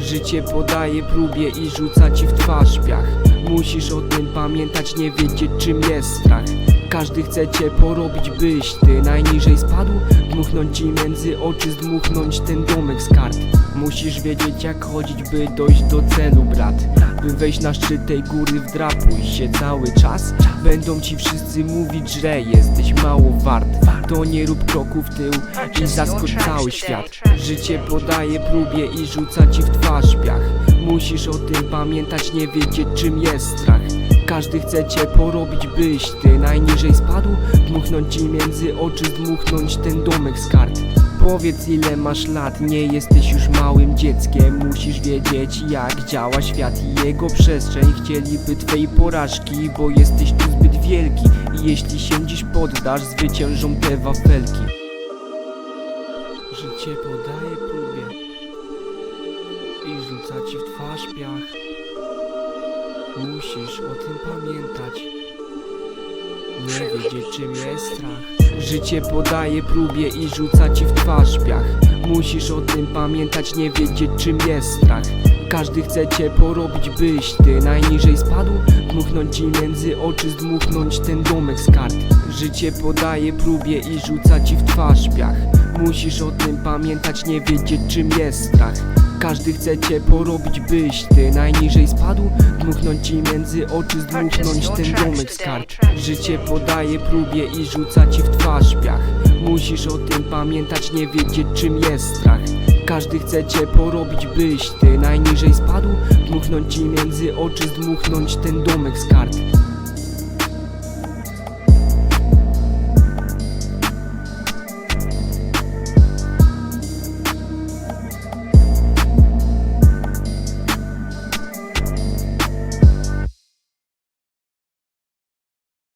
Życie podaje próbie i rzuca ci w twarz piach. Musisz o tym pamiętać, nie wiedzieć czym jest strach. Każdy chce cię porobić, byś ty najniżej spadł. Dmuchnąć ci między oczy, zdmuchnąć ten domek z kart. Musisz wiedzieć jak chodzić, by dojść do celu, brat. By wejść na szczyt tej góry, wdrapuj się cały czas. Będą ci wszyscy mówić, że jesteś mało wart. To nie rób kroku w tył i zaskocz cały świat. Życie podaje próbie i rzuca ci w twarz piach. Musisz o tym pamiętać, nie wiedzieć czym jest strach. Każdy chce cię porobić, byś ty najniżej spadł. Dmuchnąć ci między oczy, zdmuchnąć ten domek z kart Powiedz ile masz lat, nie jesteś już małym dzieckiem. Musisz wiedzieć jak działa świat. I jego przestrzeń Chcieliby twej porażki, bo jesteś tu zbyt wielki. I jeśli się dziś poddasz, zwyciężą te wafelki. Życie podaje próbie I rzuca ci w twarz piach. Musisz o tym pamiętać. Nie wiedzieć czym jest strach Życie podaje próbie i rzuca ci w twarz piach. Musisz o tym pamiętać, nie wiedzieć czym jest strach każdy chce cię porobić, byś ty. Najniżej spadł Dmuchnąć ci między oczy, zdmuchnąć ten domek z kart. Życie podaje próbie i rzuca ci w twarz piach. Musisz o tym pamiętać, nie wiedzieć czym jest strach. Każdy chce cię porobić, byś ty. Najniżej spadł Dmuchnąć ci między oczy, zdmuchnąć ten domek z kart. Życie podaje próbie i rzuca ci w twarz piach. Musisz o tym pamiętać, nie wiedzieć czym jest strach każdy chce cię porobić, byś ty najniżej spadł. Dmuchnąć ci między oczy, zdmuchnąć ten domek z kart